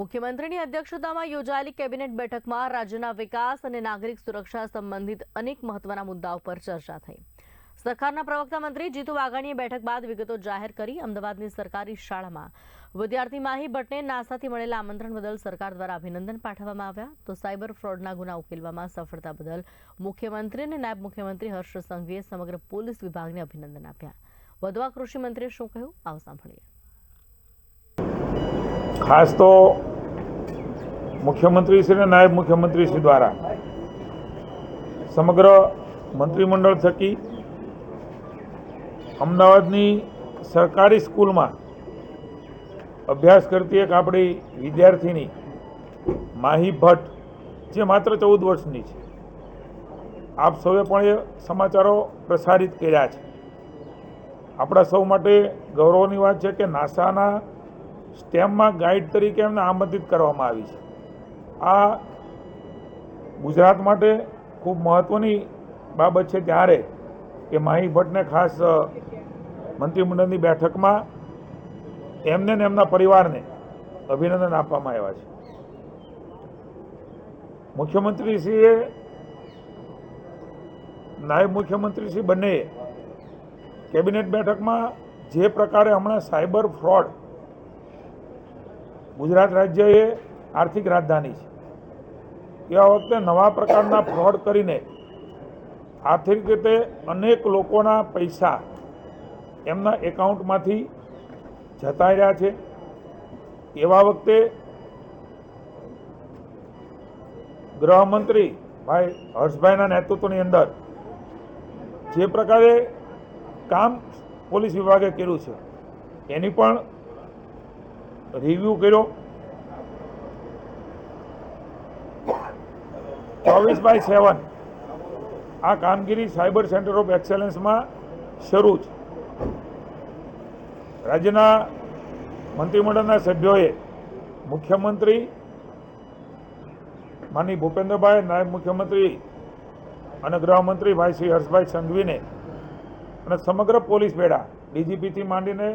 મુખ્યમંત્રીની અધ્યક્ષતામાં યોજાયેલી કેબિનેટ બેઠકમાં રાજ્યના વિકાસ અને નાગરિક સુરક્ષા સંબંધિત અનેક મહત્વના મુદ્દાઓ પર ચર્ચા થઈ. સરકારના પ્રવક્તા મંત્રી જીતુ વાઘાણીએ બેઠક બાદ વિગતો જાહેર કરી અમદાવાદની સરકારી શાળામાં વિદ્યાર્થી માહી ભટ્ટને નાસાથી મળેલા આમંત્રણ બદલ સરકાર દ્વારા અભિનંદન પાઠવવામાં આવ્યા. તો સાયબર ફ્રોડના ગુના ઉકેલવામાં સફળતા બદલ મુખ્યમંત્રી અને નાયબ મુખ્યમંત્રી હર્ષ સંઘવીએ સમગ્ર પોલીસ વિભાગને અભિનંદન આપ્યા. વધવા કૃષિ મંત્રીએ શું કહ્યું? આવો સાંભળીએ. ખાસ તો મુખ્યમંત્રી શ્રી અને નાયબ મુખ્યમંત્રી શ્રી દ્વારા. સમગ્ર મંત્રીમંડળ થકી અમદાવાદની સરકારી સ્કૂલમાં અભ્યાસ કરતી એક આપણી વિદ્યાર્થીની માહી ભટ્ટ, જે માત્ર ચૌદ વર્ષની છે. આપ સૌએ પણ એ સમાચારો પ્રસારિત કર્યા છે. આપણા સૌ માટે ગૌરવની વાત છે કે નાસાના સ્ટેમમાં ગાઈડ તરીકે એમને આમંત્રિત કરવામાં આવી છે. આ ગુજરાત માટે ખૂબ મહત્ત્વની બાબત છે ત્યારે કે માહી ભટ્ટને ખાસ મંત્રીમંડળની બેઠકમાં એમને ને એમના પરિવારને અભિનંદન આપવામાં આવ્યા છે. મુખ્યમંત્રીશ્રીએ, નાયબ મુખ્યમંત્રીશ્રી બંનેએ કેબિનેટ બેઠકમાં જે પ્રકારે હમણાં સાયબર ફ્રોડ ગુજરાત રાજ્ય એ આર્થિક રાજધાની છે એવા વખતે નવા પ્રકારના ફ્રોડ કરીને આર્થિક રીતે અનેક લોકોના પૈસા એમના એકાઉન્ટમાંથી જતા રહ્યા છે. એવા વખતે ગૃહમંત્રી ભાઈ હર્ષભાઈના નેતૃત્વની અંદર જે પ્રકારે કામ પોલીસ વિભાગે કર્યું છે, એની પણ રિવ્યૂ કર્યો. ચોવીસ બાય સેવન. આ કામગીરી સાયબર સેન્ટર ઓફ એક્સેલન્સમાં શરૂ છે. રાજ્યના મંત્રીમંડળના સભ્યોએ મુખ્યમંત્રી માની ભૂપેન્દ્રભાઈ, નાયબ મુખ્યમંત્રી અને ગૃહમંત્રી ભાઈ શ્રી હર્ષભાઈ સંઘવીને અને સમગ્ર પોલીસ બેડા ડીજીપીથી માંડીને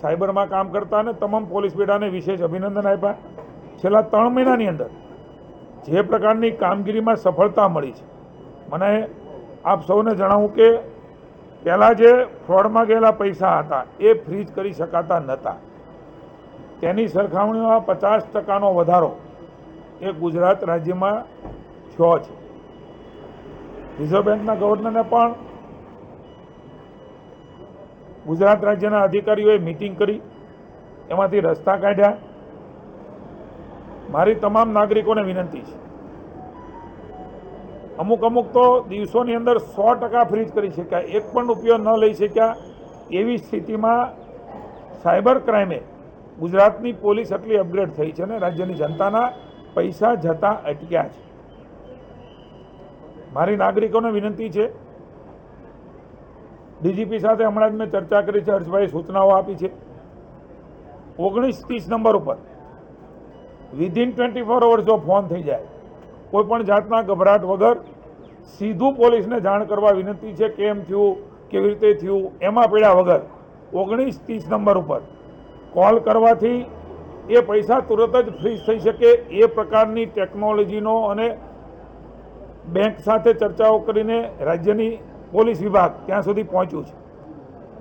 સાયબરમાં કામ કરતા અને તમામ પોલીસ બેડાને વિશેષ અભિનંદન આપ્યા. છેલ્લા ત્રણ મહિનાની અંદર જે પ્રકારની કામગીરીમાં સફળતા મળી છે. મને આપ સૌને જણાવું કે પહેલાં જે ફ્રોડમાં ગયેલા પૈસા હતા, એ ફ્રીજ કરી શકાતા નહોતા. તેની સરખામણીમાં પચાસ ટકાનો વધારો એ ગુજરાત રાજ્યમાં થયો છે. રિઝર્વ બેંકના ગવર્નરને પણ ગુજરાત રાજ્યના અધિકારીઓએ મિટિંગ કરી, એમાંથી રસ્તા કાઢ્યા. મારી તમામ નાગરિકોને વિનંતી છે. અમુક અમુક તો દિવસોની અંદર સો ટકા ફ્રીજ કરી શક્યા, એક પણ રૂપિયો ન લઈ શક્યા એવી સ્થિતિમાં સાયબર ક્રાઇમે ગુજરાતની પોલીસ એટલી અપગ્રેડ થઈ છે ને રાજ્યની જનતાના પૈસા જતા અટક્યા છે. મારી નાગરિકોને વિનંતી છે. ડીજીપી સાથે હમણાં જ મેં ચર્ચા કરી છે, હર્ષભાઈએ સૂચનાઓ આપી છે. ઓગણીસ ત્રીસ નંબર ઉપર વિધિન ટ્વેન્ટી ફોર અવર્સ જો ફોન થઈ જાય, કોઈ પણ જાતના ગભરાટ વગર સીધું પોલીસને જાણ કરવા વિનંતી છે કેમ થયું, કેવી રીતે થયું, એમાં પડ્યા વગર ઓગણીસ ત્રીસ નંબર ઉપર કોલ કરવાથી એ પૈસા તુરત જ ફ્રીઝ થઈ શકે એ પ્રકારની ટેકનોલોજીનો અને બેંક સાથે ચર્ચાઓ કરીને રાજ્યની પોલીસ વિભાગ ત્યાં સુધી પહોંચ્યું છે.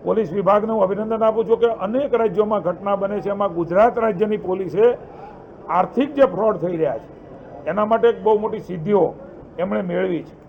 પોલીસ વિભાગને હું અભિનંદન આપું છું કે અનેક રાજ્યોમાં ઘટના બને છે. એમાં ગુજરાત રાજ્યની પોલીસે આર્થિક જે ફ્રોડ થઈ રહ્યા છે, એના માટે એક બહુ મોટી સિદ્ધિઓ એમણે મેળવી છે.